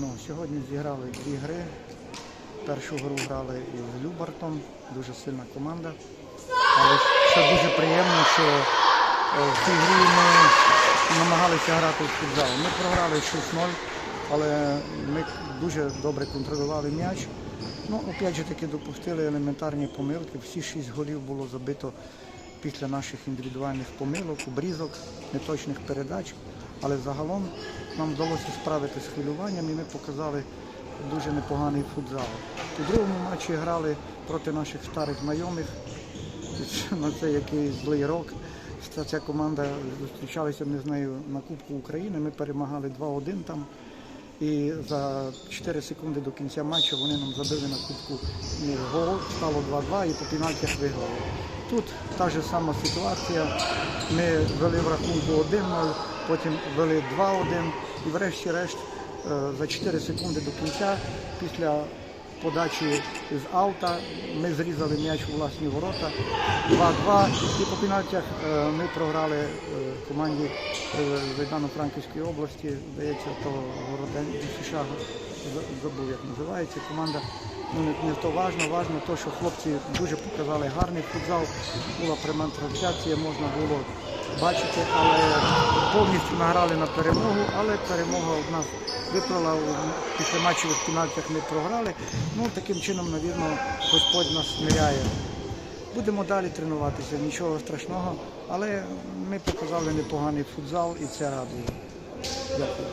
Ну, сьогодні зіграли дві гри. Першу гру грали із Любартом, дуже сильна команда. Але що дуже приємно, що е, в цій грі ми намагалися грати в футзал. Ми програли 6-0, але ми дуже добре контролювали м'яч. Ну, опять же таки допустили елементарні помилки. Всі шість голів було забито після наших індивідуальних помилок, обрізок, неточних передач. Але загалом нам вдалося справитися з хвилюванням і ми показали дуже непоганий футзал. У другому матчі грали проти наших старих знайомих. На це якийсь злий рок. Ця- команда зустрічалися ми з нею на Кубку України. Ми перемагали 2-1 там. І за 4 секунди до кінця матчу вони нам забили на кубку гол, стало 2-2 і по пенальтях виграли. Тут та ж сама ситуація. Ми вели в рахунку 1-0, потім вели 2-1 і врешті-решт е, за 4 секунди до кінця після подачі з аута ми зрізали м'яч у власні ворота 2-2 і по пенальтях е, ми програли е, команді з Івано-Франківської області, здається, то Городен США забув, як називається команда. Ну, не, то важно, важно то, що хлопці дуже показали гарний футзал, була пряма трансляція, можна було бачити, але повністю награли на перемогу, але перемога у нас виплила у- після матчів пенальтях ми програли. Ну таким чином, навірно, Господь нас смиряє. Будемо далі тренуватися, нічого страшного, але ми показали непоганий футзал і це радує. Дякую.